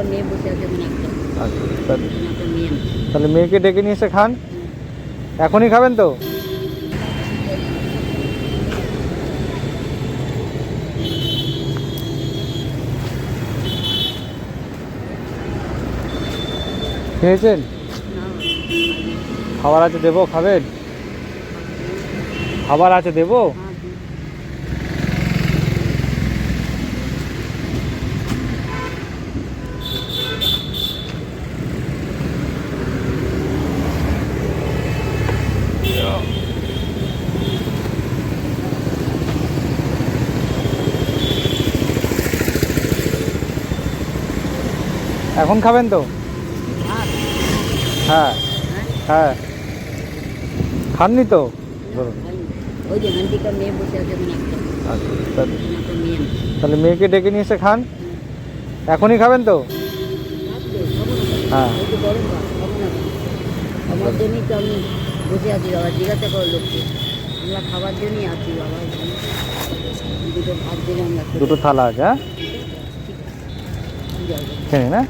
একটা মেয়ে বসে আছে আচ্ছা। তাহলে মেয়েকে ডেকে নিয়ে এসে খান। এখনই খাবেন তো? খেয়েছেন? খাবার আছে দেবো খাবেন? খাবার আছে দেবো? এখন খাবেন তো? হ্যাঁ। হ্যাঁ? খাননি তো? একটা আচ্ছা। তাহলে মেয়েকে ডেকে নিয়ে এসে খান। এখনই খাবেন তো? হ্যাঁ। আমার জন্যই তো আমি বসে আছি বাবা জিজ্ঞাসা করো লোককে। আমরা খাবার জন্যই আছি বাবা। দুটো ভাত দিলে দুটো থালা আছে হ্যাঁ? ঠিক আছে।